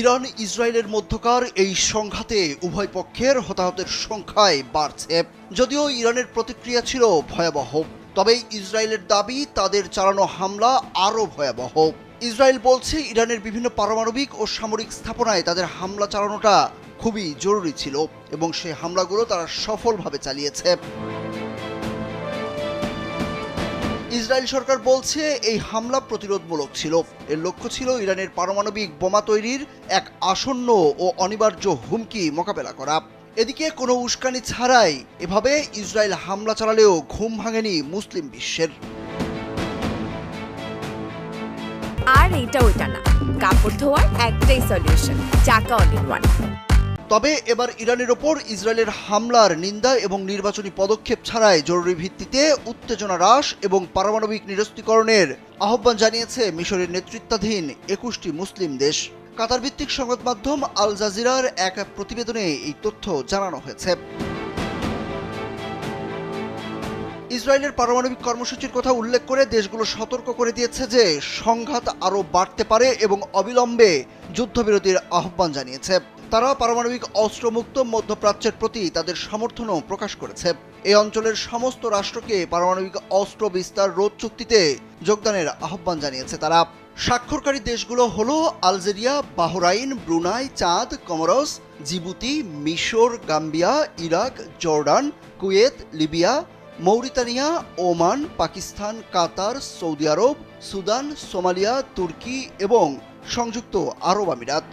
Iran, ইসরায়েলের মধ্যকার এই সংঘাতে উভয় পক্ষের হতাহতের সংখ্যায় বাড়ছে। যদিও ইরানের প্রতিক্রিয়া ছিল ভয়াবহ, তবে ইসরায়েলের দাবি, তাদের চালানো হামলা আরও ভয়াবহ। ইসরায়েল বলছে, ইরানের বিভিন্ন পারমাণবিক ও সামরিক স্থাপনায় তাদের হামলা চালানোটা খুবই জরুরি ছিল এবং সেই হামলাগুলো তারা সফলভাবে চালিয়েছে। ইসরায়েল সরকার বলছে এই হামলা প্রতিরোধমূলক ছিল। এর লক্ষ্য ছিল ইরানের পারমাণবিক বোমা তৈরির এক আসন্ন ও অনিবার্য হুমকি মোকাবেলা করা। এদিকে কোনো উস্কানি ছাড়াই এভাবে ইসরায়েল হামলা চালালেও ঘুম ভাঙেনি মুসলিম বিশ্বের। আর এইটা ওইটা না। কাপড় ধোয়ার একটাই সলিউশন চাকা অল ওয়ান তবে এবার ইরানের ওপর ইসরায়েলের হামলার নিন্দা এবং নির্বাচনী পদক্ষেপ ছাড়াই জরুরি ভিত্তিতে উত্তেজনা হ্রাস এবং পারমাণবিক নিরস্তিকরণের আহ্বান জানিয়েছে মিশরের নেতৃত্বাধীন একুশটি মুসলিম দেশ। কাতার ভিত্তিক সংবাদ মাধ্যম আল জাজিরার এক প্রতিবেদনে এই তথ্য জানানো হয়েছে। ইসরায়েলের পারমাণবিক কর্মসূচির কথা উল্লেখ করে দেশগুলো সতর্ক করে দিয়েছে যে সংঘাত আরও বাড়তে পারে এবং অবিলম্বে যুদ্ধবিরতির আহ্বান জানিয়েছে। তারা পারমাণবিক অস্ত্রমুক্ত মধ্যপ্রাচ্যের প্রতি তাদের সমর্থনও প্রকাশ করেছে। এই অঞ্চলের সমস্ত রাষ্ট্রকে পারমাণবিক অস্ত্র বিস্তার রোধ চুক্তিতে যোগদানের আহ্বান জানিয়েছে তারা। স্বাক্ষরকারী দেশগুলো হলো আলজেরিয়া, বাহরাইন, ব্রুনাই, চাঁদ, কমরস, জিবুতি, মিশর, Gambia, Iraq, Jordan, Kuwait, Libya Mauritania Oman Pakistan Qatar Saudi Arab Sudan Somalia Turkey এবং সংযুক্ত আরব আমিরাত।